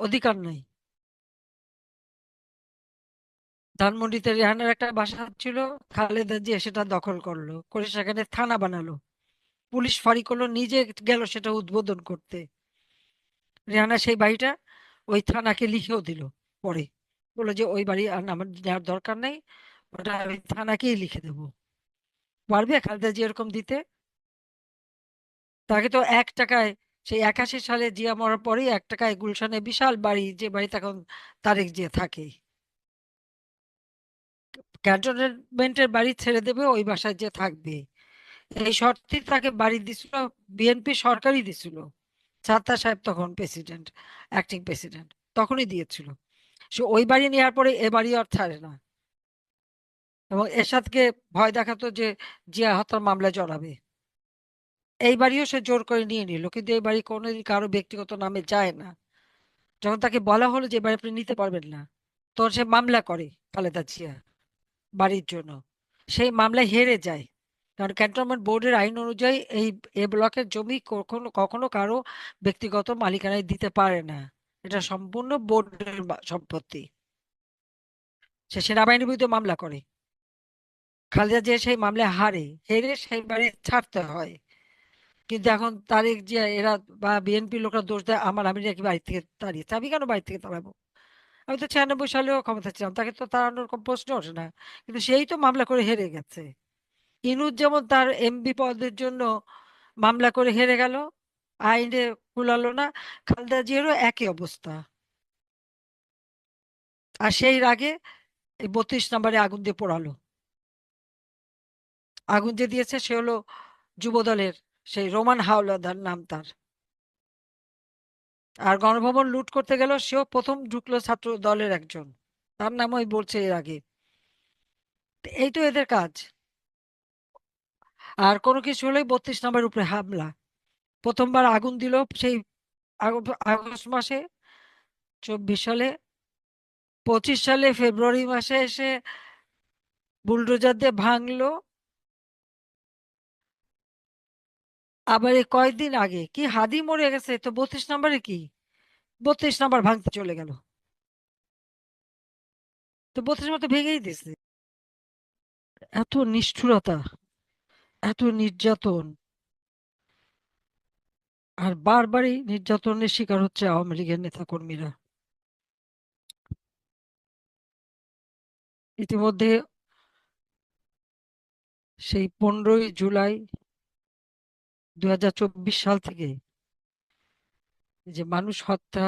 অধিকার নাই। ধানমন্ডিতে রেহানার একটা বাসা ছিল, খালেদা জিয়া সেটা দখল করল, করে সেখানে থানা বানালো। পুলিশ ফাঁড়ি করল, নিজে গেল সেটা উদ্বোধন করতে। রেহানা সেই বাড়িটা ওই থানাকে লিখেও দিল পরে। বলল যে, ওই বাড়ি আর আমার নেওয়ার দরকার নেই, ওটা আমি থানাকেই লিখে দেবো। পারবে খালেদা জিয়া এরকম দিতে? তাকে তো এক টাকায় সেই একাশি সালে জিয়া মরার পরেই এক টাকায় গুলশানে বিশাল বাড়ি, যে বাড়িতে এখন তারেক জিয়া থাকে ক্যান্টনমেন্টের বাড়ি ছেড়ে দেবে, ওই বাসায় যে থাকবে। এই শর্তে তাকে বাড়ি দিছিল, বিএনপি সরকারই দিছিল। ছাত্তা সাহেব তখন প্রেসিডেন্ট অ্যাক্টিং প্রেসিডেন্ট তখনই দিয়েছিল। সে ওই বাড়ি নেওয়ার পরে এ বাড়ি আর ছাড়ে না। এবং এরশাদকে ভয় দেখাতো যে জিয়া হত্যার মামলায় জড়াবে। এই বাড়িও সে জোর করে নিয়ে নিল। কিন্তু এই বাড়ি কোনোদিন কারও ব্যক্তিগত নামে যায় না। যখন তাকে বলা হলো যে বাড়ি আপনি নিতে পারবেন না, তখন সে মামলা করে খালেদা জিয়া বাড়ির জন্য। সেই মামলায় হেরে যায়। কারণ ক্যান্টনমেন্ট বোর্ডের আইন অনুযায়ী এই, এ ব্লকের জমি কখনো কখনো কারও ব্যক্তিগত মালিকানায় দিতে পারে না। এটা সম্পূর্ণ বোর্ডের সম্পত্তি। সে সেনাবাহিনীর বিরুদ্ধে মামলা করে। খালেদা জিয়া সেই মামলায় হারে, হেরে সেই বাড়ি ছাড়তে হয়। কিন্তু এখন তারেক যে এরা বা বিএনপি লোকরা দোষ দেয়, আমার, আমি নাকি বাড়ি থেকে তাড়িয়েছে আমি কেন বাড়ি থেকে তাড়াবো আমি তো ছিয়ানব্বই সালেও ক্ষমতা ছিলাম, তাকে তো তাড়ানোর প্রশ্ন ওঠে না। কিন্তু সেই তো মামলা করে হেরে গেছে। ইনুজ যেমন তার এমবি পদের জন্য মামলা করে হেরে গেল, আইনে কুলালো না, খালেদা জিয়ারও একই অবস্থা। আর সেই রাগে এই বত্রিশ নম্বরে আগুন দিয়ে পোড়ালো। আগুন যে দিয়েছে সে হলো যুবদলের সেই রোমান হাওলাদার নাম তার। আর গণভবন লুট করতে গেল, সেও প্রথম ঢুকলো ছাত্র দলের একজন। তার নাম ওই বলছে এর আগে। এই তো এদের কাজ। আর কোনো কিছু হলেই বত্রিশ নম্বরের উপরে হামলা। প্রথমবার আগুন দিল সেই আগ- আগস্ট মাসে, চব্বিশ সালে। পঁচিশ সালে ফেব্রুয়ারি মাসে এসে বুলডোজার দিয়ে ভাঙলো। আবার এই কয়েকদিন আগে, কি হাদি মরে গেছে? তো বত্রিশ নম্বরে কি? বত্রিশ নম্বর ভাঙতে চলে গেল। তো বত্রিশ নম্বর তো ভেঙেই দিছে এত নিষ্ঠুরতা, এত নির্যাতন। আর বারবারই নির্যাতনের শিকার হচ্ছে আওয়ামী লীগের নেতা কর্মীরা ইতিমধ্যে সেই পনেরোই জুলাই দুই হাজার চব্বিশ সাল থেকে যে মানুষ হত্যা